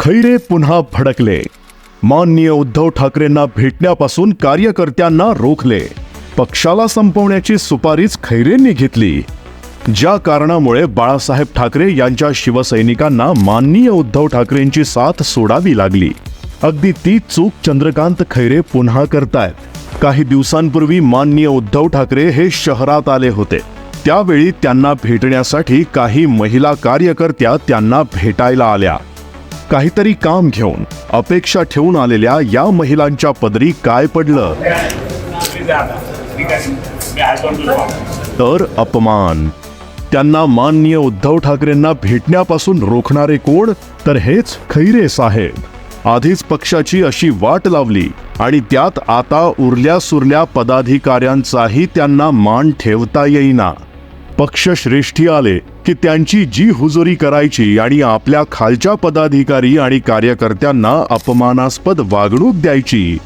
खैरे पुन्हा भडकले. माननीय उद्धव ठाकरेंना भेटण्यापासून कार्यकर्त्यांना रोखले. पक्षाला संपवण्याची सुपारीच खैरेंनी घेतली. ज्या कारणामुळे बाळासाहेब ठाकरे यांच्या शिवसैनिकांना माननीय उद्धव ठाकरेंची साथ सोडावी लागली. अगदी ती चूक चंद्रकांत खैरे पुन्हा करतायत. काही दिवसांपूर्वी माननीय उद्धव ठाकरे हे शहरात आले होते. त्यावेळी त्यांना भेटण्यासाठी काही महिला कार्यकर्त्या त्यांना भेटायला आल्या. काहीतरी काम घेऊन अपेक्षा ठेवून आलेल्या या महिलांच्या पदरी काय पडलं? तर अपमान. त्यांना माननीय उद्धव ठाकरेंना भेटण्यापासून रोखणारे कोण? तर हेच खैरे साहेब. आधीच पक्षाची अशी वाट लावली आणि त्यात आता उरल्या सुरल्या पदाधिकाऱ्यांचाही त्यांना मान ठेवता येईना. पक्षश्रेष्ठी आले की त्यांची जी हुजुरी करायची आणि आपल्या खालच्या पदाधिकारी आणि कार्यकर्त्यांना अपमानास्पद वागणूक द्यायची.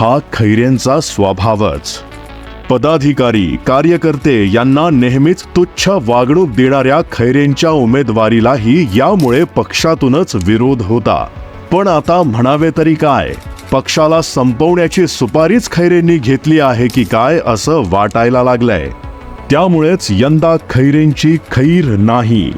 हा खैरेंचा स्वभावच. पदाधिकारी कार्यकर्ते यांना नेहमीच तुच्छ वागणूक देणाऱ्या खैरेंच्या उमेदवारीलाही यामुळे पक्षातूनच विरोध होता. पण आता म्हणावे तरी काय? पक्षाला संपवण्याची सुपारीच खैरेंनी घेतली आहे की काय असं वाटायला लागलंय. त्यामुळेच यंदा खैरेंची खैर नाही.